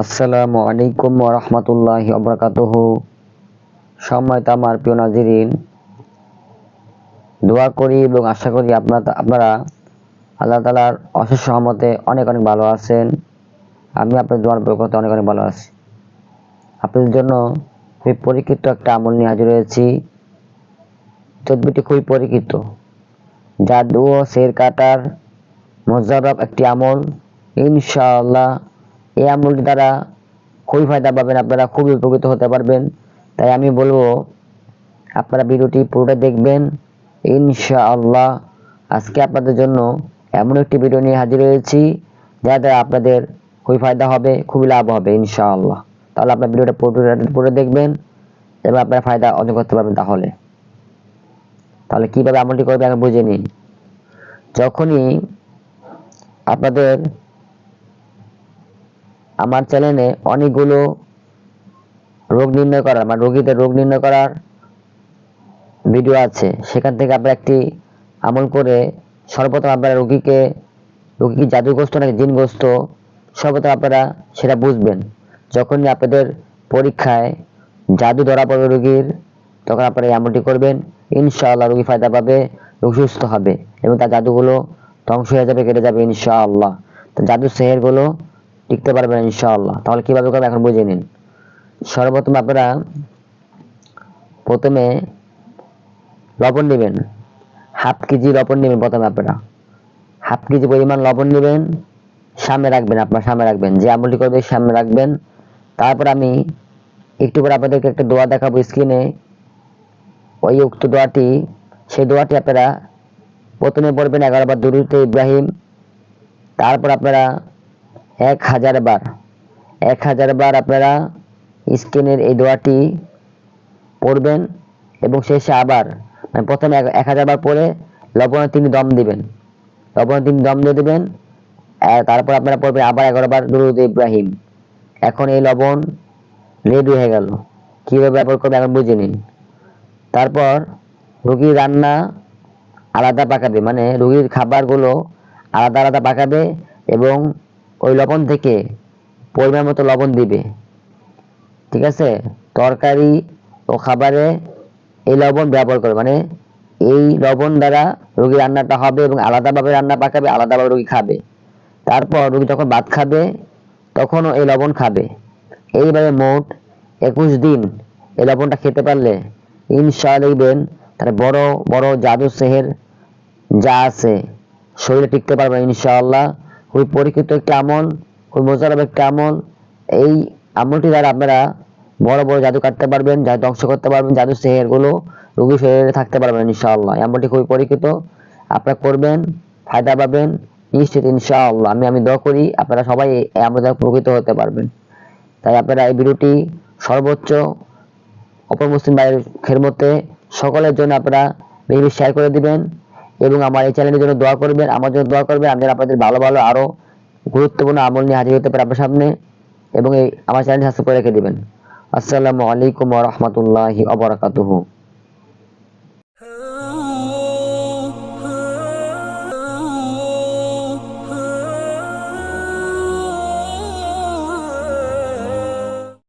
আসসালামু আলাইকুম রহমতুল্লাহ অবরাকাতহ সম্মানিত আমার প্রিয় নাজিরিন, দোয়া করি এবং আশা করি আপনার, আপনারা আল্লাহ তালার অশেষ সহমতে অনেক অনেক ভালো আছেন। আমি আপনাদের দোয়ার বরকতে অনেক অনেক ভালো আছি। আপনাদের জন্য খুবই পরীক্ষিত একটা আমল নিয়ে হাজির হয়েছি। তদবিটি খুবই পরীক্ষিত জাদু ও শের কাটার মজারব একটি আমল, ইনশাআল্লাহ এই আমলটি দ্বারা খুবই ফায়দা পাবেন, আপনারা খুবই উপকৃত হতে পারবেন। তাই আমি বলব, আপনারা ভিডিওটি পুরোটা দেখবেন। ইনশাআল্লাহ, আজকে আপনাদের জন্য এমন একটি ভিডিও নিয়ে হাজির হয়েছি, যা দ্বারা আপনাদের খুবই ফায়দা হবে, খুবই লাভ হবে, ইনশাআল্লাহ। তাহলে আপনার ভিডিওটা পুরোটা পুরো দেখবেন, এবং আপনারা ফায়দা অর্জন করতে পারবেন তাহলে। তাহলে কীভাবে আমলটি করবে আমি বুঝে নিন যখনই আপনাদের আমার চ্যানেলে অনেকগুলো রোগ নির্ণয় করার মানে রোগীদের রোগ নির্ণয় করার ভিডিও আছে। সেখান থেকে আপনারা একটি আমল করে সর্বপ্রথম আপনারা রোগীকে রোগী কি জাদুগ্রস্ত নাকি জিনগ্রস্ত, সর্বপ্রথম আপনারা সেটা বুঝবেন। যখনই আপনাদের পরীক্ষায় জাদু ধরা পড়বে রোগীর, তখন আপনারা এই আমলটি করবেন। ইনশাআল্লাহ রোগী ফায়দা পাবে, রোগী সুস্থ হবে এবং তার জাদুগুলো ধ্বংস হয়ে যাবে, কেটে যাবে ইনশাআল্লাহ। তো জাদু সেহেরগুলো টিকতে পারবেন ইনশাআল্লাহ। তাহলে কীভাবে করবেন এখন বুঝে নিন। সর্বপ্রথম আপনারা প্রথমে লবণ নেবেন। হাফ কেজি লবণ নেবেন প্রথমে আপনারা। হাফ কেজি পরিমাণ লবণ নেবেন, সামনে রাখবেন, আপনার সামনে রাখবেন। যে আমলটি করবে সামনে রাখবেন। তারপর আমি একটু করে আপনাদেরকে একটা দোয়া দেখাবো স্ক্রিনে। ওই উক্ত দোয়াটি, সেই দোয়াটি আপনারা প্রথমে পড়বেন এগারো বার দুরুতে ইব্রাহিম তারপর আপনারা এক হাজার বার। এক হাজার বার আপনারা স্ক্রিনের এই দোয়াটি পড়বেন এবং শেষে আবার মানে প্রথমে এক- হাজার বার পরে লবণে তিনি দম দিবেন। লবণে তিনি দম দিয়ে দেবেন তারপর আপনারা পড়বেন আবার এগারো বার দুরুদ ইব্রাহিম। এখন এই লবণ রেডি হয়ে গেল। কীভাবে ব্যবহার করবে এখন বুঝে নিন। তারপর রুগীর রান্না আলাদা পাকাবে মানে রুগীর খাবারগুলো আলাদা আলাদা পাকাবে এবং ওই লবণ থেকে পরিমাণ মতো লবণ দিবে। ঠিক আছে? তরকারি ও খাবারে এই লবণ ব্যবহার করে মানে এই লবণ দ্বারা রোগী রান্নাটা হবে এবং আলাদাভাবে রান্না পাকাবে, আলাদাভাবে রোগী খাবে। তারপর রোগী যখন ভাত খাবে, তখনও এই লবণ খাবে। এইভাবে মোট একুশ দিন এই লবণটা খেতে পারলে ইনশাআল্লাহ দেখবেন তার বড় বড় জাদু সেহের যা আছে, শরীরে টিকতে পারবে ইনশাআল্লাহ। খুবই পরীক্ষিত একটি আমল খুবই মজার একটি আমল এই আমলটি দ্বারা আপনারা বড় বড় জাদু কাটতে পারবেন জাদু ধ্বংস করতে পারবেন, জাদু সেহেরগুলো রোগী শরীরে থাকতে পারবেন ইনশাআল্লাহ। আমলটি খুবই পরীক্ষিত, আপনারা করবেন, ফায়দা পাবেন, নিশ্চিত ইনশাআল্লাহ। আমি আমি দোয়া করি আপনারা সবাই এই আমল দ্বারা উপকৃত হতে পারবেন। তাই আপনারা এই ভিডিওটি সর্বোচ্চ অপর মুসলিম ভাইয়ের খেদমতে সকলের জন্য আপনারা ভিডিও শেয়ার করে দিবেন। এবং আমার এই চ্যানেলের জন্য দোয়া করবেন, আমার জন্য দোয়া করবেন। আমি আপনাদের ভালো ভালো আরও গুরুত্বপূর্ণ আমল নিয়ে হাজির হতে পারি আপনার সামনে এবং এই আমার চ্যানেল সাবস্ক্রাইব করে রেখে দেবেন। আসসালামু আলাইকুম ওয়া রাহমাতুল্লাহি ওয়া বারাকাতুহু।